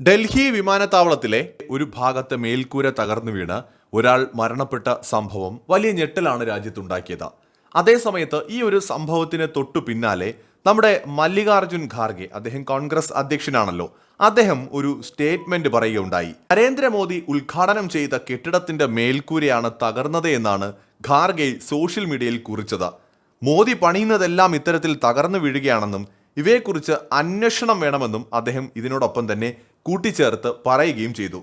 ഡൽഹി വിമാനത്താവളത്തിലെ ഒരു ഭാഗത്തെ മേൽക്കൂര തകർന്നു വീണ് ഒരാൾ മരണപ്പെട്ട സംഭവം വലിയ ഞെട്ടലാണ് രാജ്യത്തുണ്ടാക്കിയത്. അതേസമയത്ത് ഈ ഒരു സംഭവത്തിന് തൊട്ടു പിന്നാലെ നമ്മുടെ മല്ലികാർജുൻ ഖാർഗെ അദ്ദേഹം കോൺഗ്രസ് അധ്യക്ഷനാണല്ലോ അദ്ദേഹം ഒരു സ്റ്റേറ്റ്മെന്റ് പറയുകയുണ്ടായി. നരേന്ദ്രമോദി ഉദ്ഘാടനം ചെയ്ത കെട്ടിടത്തിന്റെ മേൽക്കൂരയാണ് തകർന്നത് എന്നാണ് ഖാർഗെ സോഷ്യൽ മീഡിയയിൽ കുറിച്ചത്. മോദി പണിയുന്നതെല്ലാം ഇത്തരത്തിൽ തകർന്നു വീഴുകയാണെന്നും ഇവയെക്കുറിച്ച് അന്വേഷണം വേണമെന്നും അദ്ദേഹം ഇതിനോടൊപ്പം തന്നെ കൂട്ടിച്ചേർത്ത് പറയുകയും ചെയ്തു.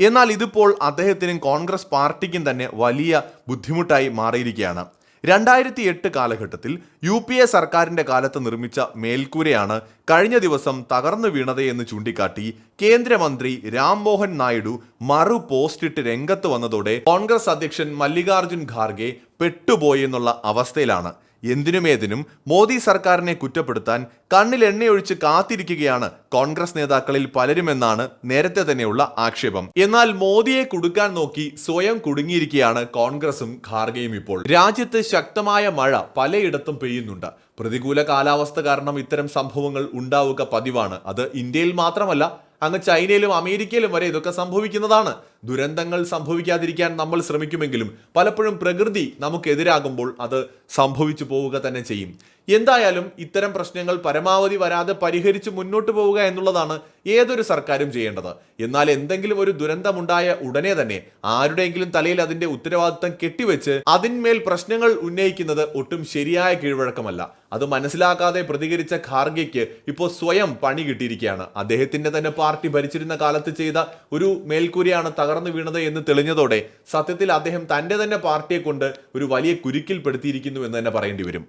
എന്നാൽ ഇതിപ്പോൾ അദ്ദേഹത്തിനും കോൺഗ്രസ് പാർട്ടിക്കും തന്നെ വലിയ ബുദ്ധിമുട്ടായി മാറിയിരിക്കുകയാണ്. രണ്ടായിരത്തി എട്ട് കാലഘട്ടത്തിൽ യു പി എ സർക്കാരിന്റെ കാലത്ത് നിർമ്മിച്ച മേൽക്കൂരയാണ് കഴിഞ്ഞ ദിവസം തകർന്നു വീണത് എന്ന് ചൂണ്ടിക്കാട്ടി കേന്ദ്രമന്ത്രി രാംമോഹൻ നായിഡു മറു പോസ്റ്റിട്ട് രംഗത്ത് വന്നതോടെ കോൺഗ്രസ് അധ്യക്ഷൻ മല്ലികാർജുൻ ഖാർഗെ പെട്ടുപോയെന്നുള്ള അവസ്ഥയിലാണ്. എന്തിനുമേതിനും മോദി സർക്കാരിനെ കുറ്റപ്പെടുത്താൻ കണ്ണിൽ എണ്ണയൊഴിച്ച് കാത്തിരിക്കുകയാണ് കോൺഗ്രസ് നേതാക്കളിൽ പലരുമെന്നാണ് നേരത്തെ തന്നെയുള്ള ആക്ഷേപം. എന്നാൽ മോദിയെ കുടുക്കാൻ നോക്കി സ്വയം കുടുങ്ങിയിരിക്കുകയാണ് കോൺഗ്രസും ഖാർഗയും ഇപ്പോൾ. രാജ്യത്ത് ശക്തമായ മഴ പലയിടത്തും പെയ്യുന്നുണ്ട്. പ്രതികൂല കാലാവസ്ഥ കാരണം ഇത്തരം സംഭവങ്ങൾ ഉണ്ടാവുക പതിവാണ്. അത് ഇന്ത്യയിൽ മാത്രമല്ല അങ്ങ് ചൈനയിലും അമേരിക്കയിലും വരെ ഇതൊക്കെ സംഭവിക്കുന്നതാണ്. ദുരന്തങ്ങൾ സംഭവിക്കാതിരിക്കാൻ നമ്മൾ ശ്രമിക്കുമെങ്കിലും പലപ്പോഴും പ്രകൃതി നമുക്കെതിരാകുമ്പോൾ അത് സംഭവിച്ചു പോവുക തന്നെ ചെയ്യും. എന്തായാലും ഇത്തരം പ്രശ്നങ്ങൾ പരമാവധി വരാതെ പരിഹരിച്ച് മുന്നോട്ട് പോവുക എന്നുള്ളതാണ് ഏതൊരു സർക്കാരും ചെയ്യേണ്ടത്. എന്നാൽ എന്തെങ്കിലും ഒരു ദുരന്തമുണ്ടായ ഉടനെ തന്നെ ആരുടെയെങ്കിലും തലയിൽ അതിന്റെ ഉത്തരവാദിത്തം കെട്ടിവെച്ച് അതിന്മേൽ പ്രശ്നങ്ങൾ ഉന്നയിക്കുന്നത് ഒട്ടും ശരിയായ കീഴ്വഴക്കമല്ല. അത് മനസ്സിലാക്കാതെ പ്രതികരിച്ച ഖാർഗയ്ക്ക് ഇപ്പോൾ സ്വയം പണി കിട്ടിയിരിക്കുകയാണ്. അദ്ദേഹത്തിന്റെ തന്നെ പാർട്ടി ഭരിച്ചിരുന്ന കാലത്ത് ചെയ്ത ഒരു മേൽക്കൂരയാണ് തകർന്നു വീണത് എന്ന് തെളിഞ്ഞതോടെ സത്യത്തിൽ അദ്ദേഹം തന്റെ തന്നെ പാർട്ടിയെ കൊണ്ട് ഒരു വലിയ കുരുക്കിൽ പെടുത്തിയിരിക്കുന്നു എന്ന് തന്നെ പറയേണ്ടി വരും.